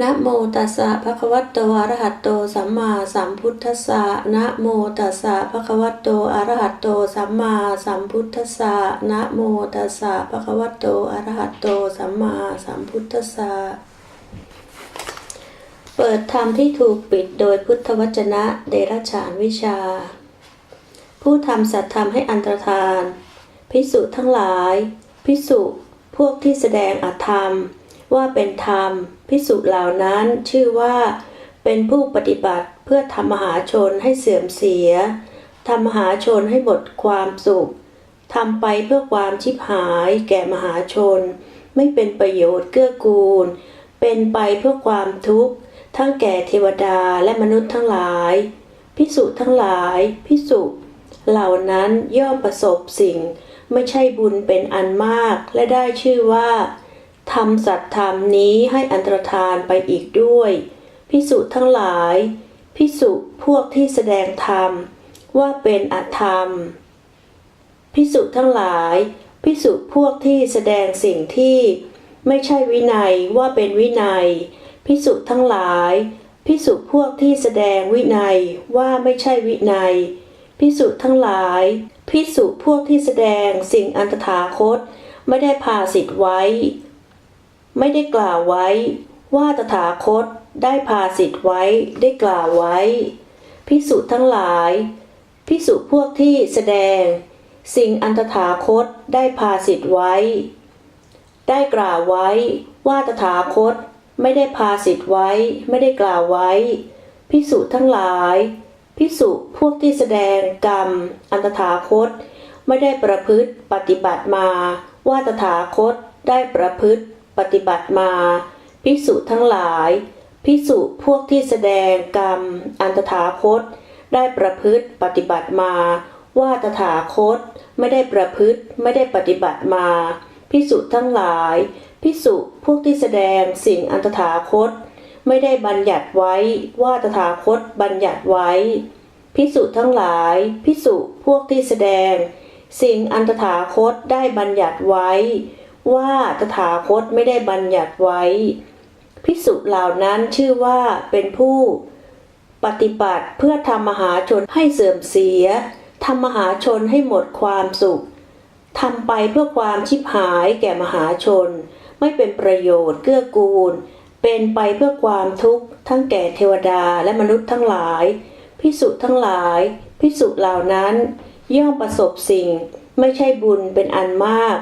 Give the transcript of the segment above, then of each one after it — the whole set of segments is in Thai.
นะโมตัสสะภะคะวะโตอะระหะโตสัมมาสัมพุทธัสสะนะโมตัสสะภะคะวะโตอะระหะโตสัมมาสัมพุทธัสสะนะโมตัสสะภะคะวะโตอะระหะโตสัมมาสัมพุทธัสสะเปิดธรรมที่ถูกปิดโดยพุทธวจนะเดรัจฉานวิชา ผู้ทำสัตธรรมให้อันตรธาน พิสุทั้งหลาย พิสุพวกที่แสดงอธรรม ว่าเป็นธรรม พิสุเหล่านั้นชื่อว่า เป็นผู้ปฏิบัติเพื่อทำมหาชนให้เสื่อมเสียทำมหาชนให้หมดความสุขทำไปเพื่อความชิบหายแก่มหาชน ไม่เป็นประโยชน์เกื้อกูล เป็นไปเพื่อความทุกข์ ทั้งแก่เทวดาและมนุษย์ทั้งหลาย พิสุทั้งหลายพิสุเหล่านั้นย่อมประสบสิ่ง ไม่ใช่บุญเป็นอันมากและได้ชื่อว่า ทำสัตธรรมนี้ให้อันตรธานไปอีกด้วย พิสุทั้งหลาย พิสุพวกที่แสดงธรรม ว่าเป็นอธรรม พิสุทั้งหลาย พิสุพวกที่แสดงสิ่งที่ไม่ใช่วินัยว่าเป็นวินัย พิสุทั้งหลาย พิสุพวกที่แสดงวินัยว่าไม่ใช่วินัย พิสุทั้งหลาย พิสุพวกที่แสดงสิ่งอันตถาคตไม่ได้พาสิทธิ์ไว้ ไม่ได้กล่าวไว้ ว่าตถาคตได้พาสิทธิ์ไว้ได้กล่าวไว้ พิสุทั้งหลาย พิสุพวกที่แสดง สิ่งอันตถาคตได้พาสิทธิ์ไว้ ได้กล่าวไว้ว่าตถาคตไม่ได้พาสิทธิ์ไว้ ไม่ได้กล่าวไว้ พิสุทั้งหลายพิสุพวกที่แสดงกรรม อันตถาคต ไม่ได้ประพฤติปฏิบัติมา ว่าตถาคตได้ประพฤติ ปฏิบัติมาพิสุทั้งหลายพิสุพวกที่แสดงกรรม อันตถาคต ได้ประพฤติปฏิบัติมา ว่าตถาคต ไม่ได้ประพฤติไม่ได้ปฏิบัติมาพิสุทั้งหลายพิสุพวกที่แสดงสิ่งอันตถาคต ไม่ได้บัญญัติไว้ว่าตถาคตบัญญัติไว้พิสุทั้งหลายพิสุพวกที่แสดง สิ่งอันตถาคตได้บัญญัติไว้ ว่าตถาคตไม่ได้บัญญัติไว้พิสุเหล่านั้นชื่อว่าเป็นผู้ปฏิบัติเพื่อทำมหาชนให้เสื่อมเสียทำมหาชนให้หมดความสุขทำไปเพื่อความชิบหายแก่มหาชน ไม่เป็นประโยชน์เกื้อกูล เป็นไปเพื่อความทุกข์ทั้งแก่เทวดาและมนุษย์ทั้งหลายพิสุทั้งหลายพิสุเหล่านั้น ย่อมประสบสิ่ง ไม่ใช่บุญเป็นอันมาก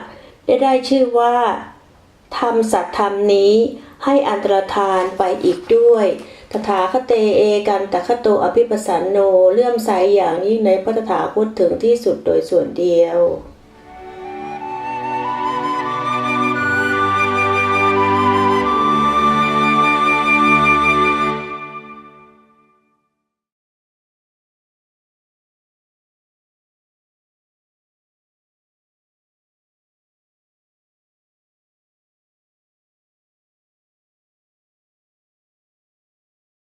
ได้ได้ชื่อว่าทำสัตธรรมนี้ให้อันตรธานไปอีกด้วย ตถาคเตเอกันตะคโตอภิปสันโนเลื่อมใสอย่างนี้ในพระตถาคตถึงที่สุดโดยส่วนเดียว